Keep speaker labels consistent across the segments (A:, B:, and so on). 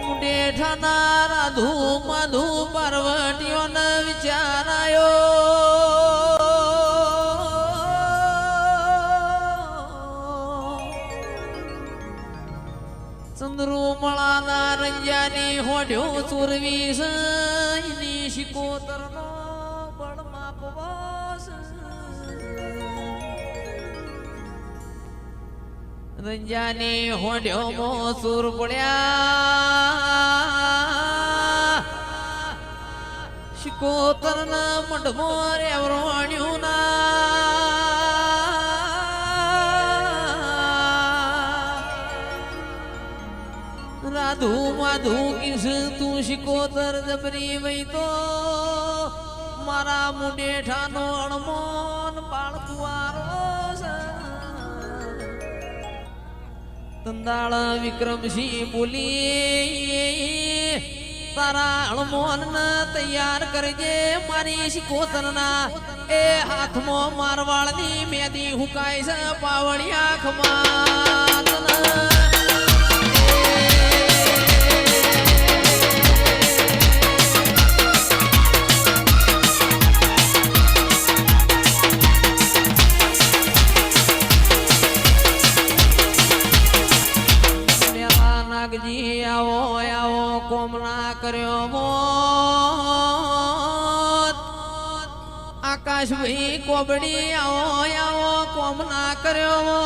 A: મુંડેઠાના રાધુ માધુ પાર્વતીઓને વિચારાયો. ચંદ્રુમળાના રંજાની હોડ્યો ચૂરવી છે એની રંજાની હોડ્યો મો સુર પડ્યા. શિકોતરના મઢમો રેવરોણ્યું ના રાધુ માધુ કિસ, તું શિકોતર જબરી વઈ તો મારા મુંડેઠાનો અણમોન બાળકુવારો છે. તંદાળ વિક્રમસિંહ બોલી, તારા અણમોન તૈયાર કરજે મારી શિકોતરના. એ હાથમાં મારવાળની મેદી હુકાય છે પાવળિયા ખમાત કર્યો.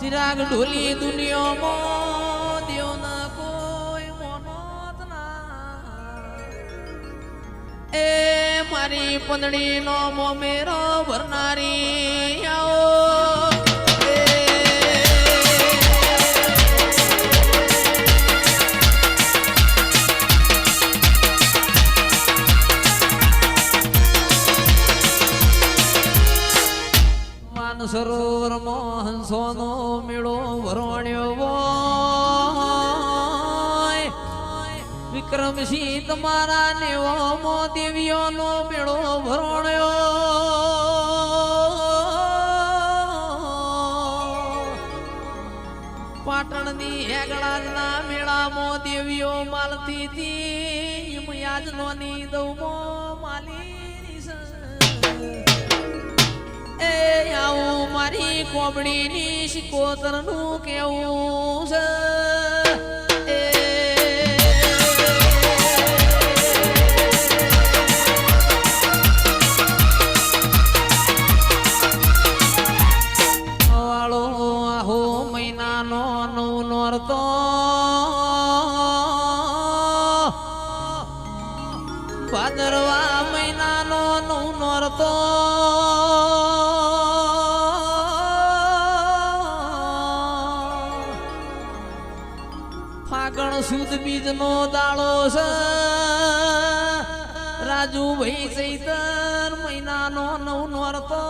A: ચિરાગ ઢોલી દુનિયામાં દેવના કોઈ મોનોત ના એ મારી પંદડી નો મોમેરો ભરનારી આવો સરોવર હંસોનો મેળો ભરવાણ્યો વિક્રમસિંહ તમારા નેવો દેવીઓનો મેળો ભરણ્યો પાટણની હેગળાના મેળામાં દેવીઓ માલતી હતી એમ યાજનોની દઉમો માલી એ આવું મારી કોબડીની શિકોતરનું કેવું છે? એ બીજનો દાળો છે. રાજુ ભાઈ ચૈતર મહિનાનો નવ નોરતો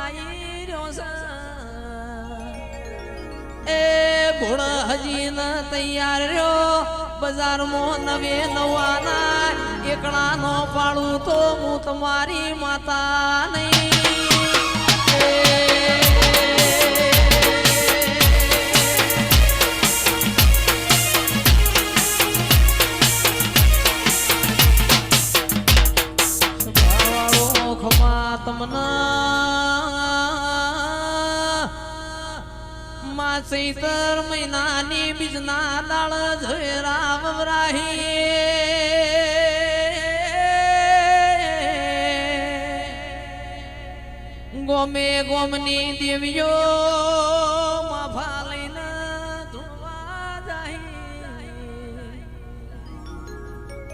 A: આઈ રહ્યો એ ઘોડ હજી ન તૈયાર રહ્યો. બજારમાં નવે નવાના એકડાનો પાડું તો હું તમારી માતા નહીં. ખમા તમને માં ચૈતર મહિનાની બીજના દાળ જોઈ રામ રાહી ગોમે ગોમની દેવીઓ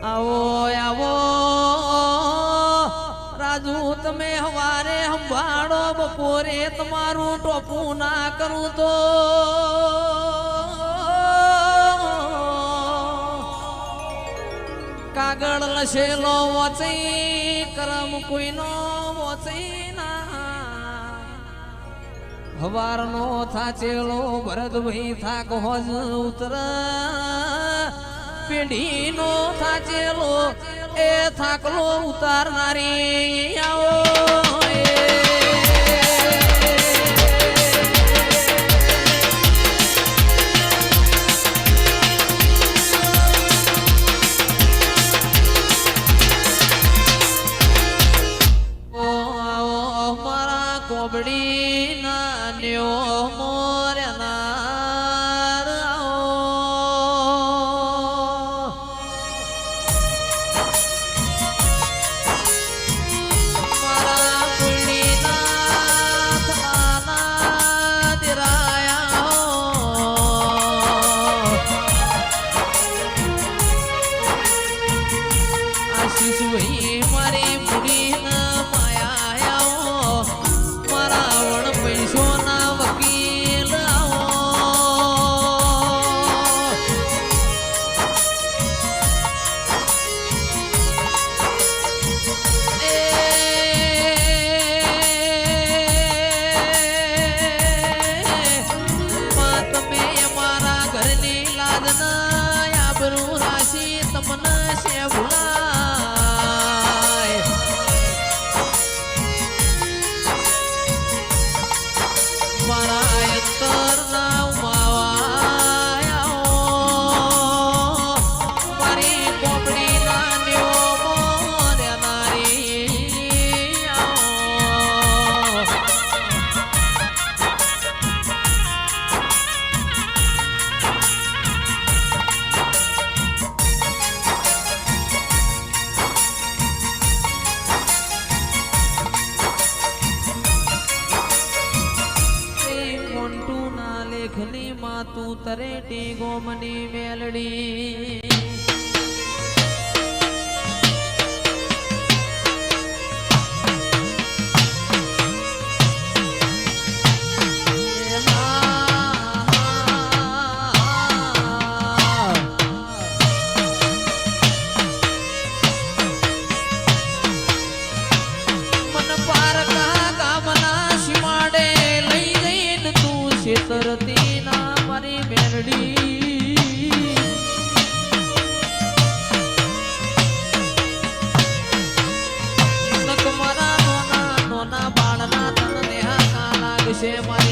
A: આવો આવો તમે હવારે સંભાળો બપોરે તમારું ટોપું ના કરું તો. કાગળ લસેલો વચઈ કરમ કોઈનો વચઈ ના. હવારનો થાચેલો ભરતભાઈ થાક હોજ ઉતર. પેઢીનો થાચેલો એ થાકલો ઉતારનારી આવો કોબડી ના ન્યો તરેટી ગોમની મેલડી. છે મારા